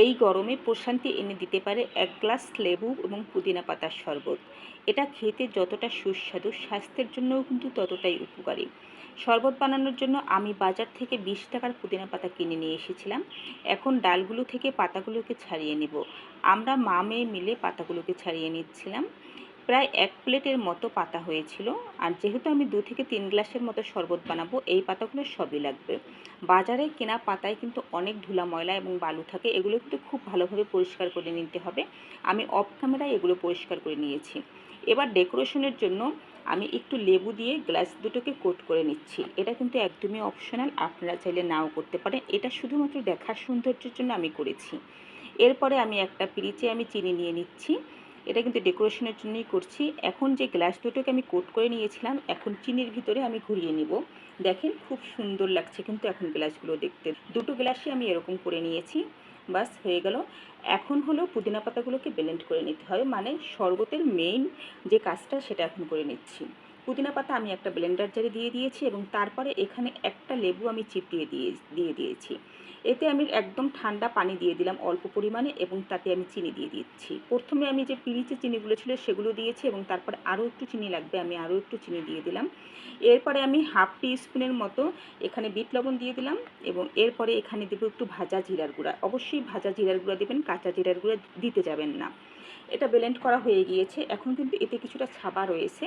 এই গরমে প্রশান্তি এনে দিতে পারে এক গ্লাস লেবু এবং পুদিনা পাতার শরবত। এটা খেতে যতটা সুস্বাদু, স্বাস্থ্যের জন্যও কিন্তু ততটাই উপকারী। শরবত বানানোর জন্য আমি বাজার থেকে বিশ টাকার পুদিনা পাতা কিনে নিয়ে এসেছিলাম। এখন ডালগুলো থেকে পাতাগুলোকে ছাড়িয়ে নেব। আমরা মা মেয়ে মিলে পাতাগুলোকে ছাড়িয়ে নিচ্ছিলাম। প্রায় এক প্লেটের মতো পাতা হয়েছিল। আর যেহেতু আমি দু থেকে তিন গ্লাসের মতো শরবত বানাবো, এই পাতাগুলো সবই লাগবে। বাজারে কেনা পাতায় কিন্তু অনেক ধুলা ময়লা এবং বালু থাকে, এগুলো কিন্তু খুব ভালোভাবে পরিষ্কার করে নিতে হবে। আমি অফ ক্যামেরায় এগুলো পরিষ্কার করে নিয়েছি। এবার ডেকোরেশনের জন্য আমি একটু লেবু দিয়ে গ্লাস দুটোকে কোট করে নিচ্ছি। এটা কিন্তু একদমই অপশনাল আপনারা চাইলে নাও করতে পারেন। এটা শুধুমাত্র দেখার সৌন্দর্যের জন্য আমি করেছি। এরপরে আমি একটা পিরিচে আমি চিনি নিয়ে নিচ্ছি। এটা কিন্তু ডেকোরেশনের জন্যই করছি। এখন যে গ্লাস দুটোকে আমি কোট করে নিয়েছিলাম, এখন চিনির ভিতরে আমি ঘুরিয়ে নিব। দেখেন খুব সুন্দর লাগছে কিন্তু এখন গ্লাসগুলো দেখতে। দুটো গ্লাসই আমি এরকম করে নিয়েছি, বাস হয়ে গেল। এখন হলো পুদিনা পাতাগুলোকে ব্লেন্ড করে নিতে হবে মানে শরবতের মেইন যে কাজটা সেটা এখন করে নিচ্ছি। পুদিনা পাতা আমি একটা ব্লেন্ডার জারে দিয়ে দিয়েছি এবং তারপরে এখানে একটা লেবু আমি চিপিয়ে দিয়ে দিয়ে দিয়েছি। এতে আমি একদম ঠান্ডা পানি দিয়ে দিলাম অল্প পরিমাণে এবং তাতে আমি চিনি দিয়ে দিচ্ছি। প্রথমে আমি যে পিরিচে চিনিগুলো ছিল সেগুলো দিয়েছি এবং তারপরে আরও একটু চিনি লাগবে, আমি আরও একটু চিনি দিয়ে দিলাম। এরপরে আমি হাফ টি স্পুনের মতো এখানে বিট লবণ দিয়ে দিলাম এবং এরপরে এখানে দেবো একটু ভাজা জিরার গুঁড়া। অবশ্যই ভাজা জিরার গুঁড়া দেবেন, কাঁচা জিরার গুঁড়া দিতে যাবেন না। এটা ব্লেন্ড করা হয়ে গিয়েছে। এখন কিন্তু এতে কিছুটা ছাবা রয়েছে।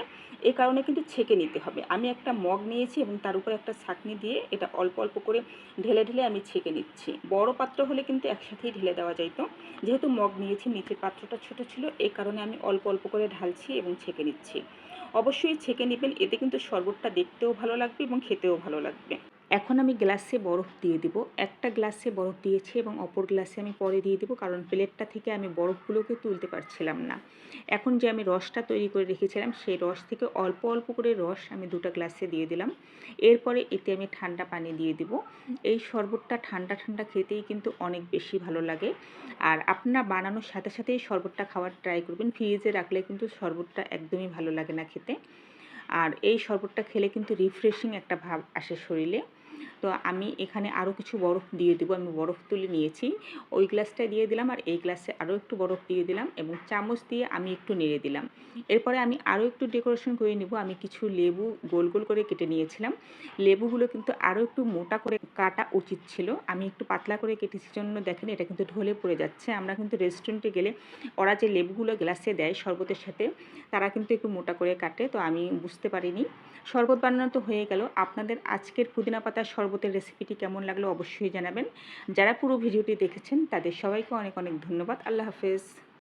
এ কারণে কিন্তু ছেঁকে নিতে হবে। আমি একটা মগ নিয়েছি এবং তার উপরে একটা ছাঁকনি দিয়ে এটা অল্প অল্প করে ঢেলে ঢেলে আমি ছেঁকে নিচ্ছি। বড় পাত্র হলে কিন্তু একসাথেই ঢেলে দেওয়া যাইতো। যেহেতু মগ নিয়েছি, নিচের পাত্রটা ছোট ছিল এই কারণে আমি অল্প অল্প করে ঢালছি এবং ছেঁকে নিচ্ছি। অবশ্যই ছেঁকে নেবেন, এতে কিন্তু শরবতটা দেখতেও ভালো লাগবে এবং খেতেও ভালো লাগবে। এখন আমি গ্লাসে বরফ দিয়ে দিব। একটা গ্লাসে বরফ দিয়েছি এবং অপর গ্লাসে আমি পরে দিয়ে দেবো কারণ প্লেটটা থেকে আমি বরফগুলোকে তুলতে পারছিলাম না। এখন যে আমি রসটা তৈরি করে রেখেছিলাম সেই রস থেকে অল্প অল্প করে রস আমি দুটো গ্লাসে দিয়ে দিলাম। এরপরে এতে আমি ঠান্ডা পানি দিয়ে দিব। এই শরবতটা ঠান্ডা ঠান্ডা খেতেই কিন্তু অনেক বেশি ভালো লাগে। আর আপনার বানানোর সাথে সাথেই শরবতটা খাওয়ার ট্রাই করবেন। ফ্রিজে রাখলে কিন্তু শরবতটা একদমই ভালো লাগে না খেতে। আর এই শরবতটা খেলে কিন্তু রিফ্রেশিং একটা ভাব আসে শরীরে। তো আমি এখানে আরও কিছু বরফ দিয়ে দেবো। আমি বরফ তুলে নিয়েছি। ওই গ্লাসটা দিয়ে দিলাম আর এই গ্লাসে আরও একটু বরফ দিয়ে দিলাম এবং চামচ দিয়ে আমি একটু নেড়ে দিলাম। এরপরে আমি আরও একটু ডেকোরেশন করে নেব। আমি কিছু লেবু গোল গোল করে কেটে নিয়েছিলাম। লেবুগুলো কিন্তু আরও একটু মোটা করে কাটা উচিত ছিল। আমি একটু পাতলা করে কেটেছি জন্য দেখেন এটা কিন্তু ঢলে পড়ে যাচ্ছে। আমরা কিন্তু রেস্টুরেন্টে গেলে ওরা যে লেবুগুলো গ্লাসে দেয় শরবতের সাথে, তারা কিন্তু একটু মোটা করে কাটে। তো আমি বুঝতে পারিনি। শরবত বানানো তো হয়ে গেল। আপনাদের আজকের পুদিনা পাতার শরবতের রেসিপিটি কেমন লাগল অবশ্যই জানাবেন। যারা পুরো ভিডিওটি দেখেছেন, তাদের সবাইকে অনেক অনেক ধন্যবাদ। আল্লাহ হাফেজ।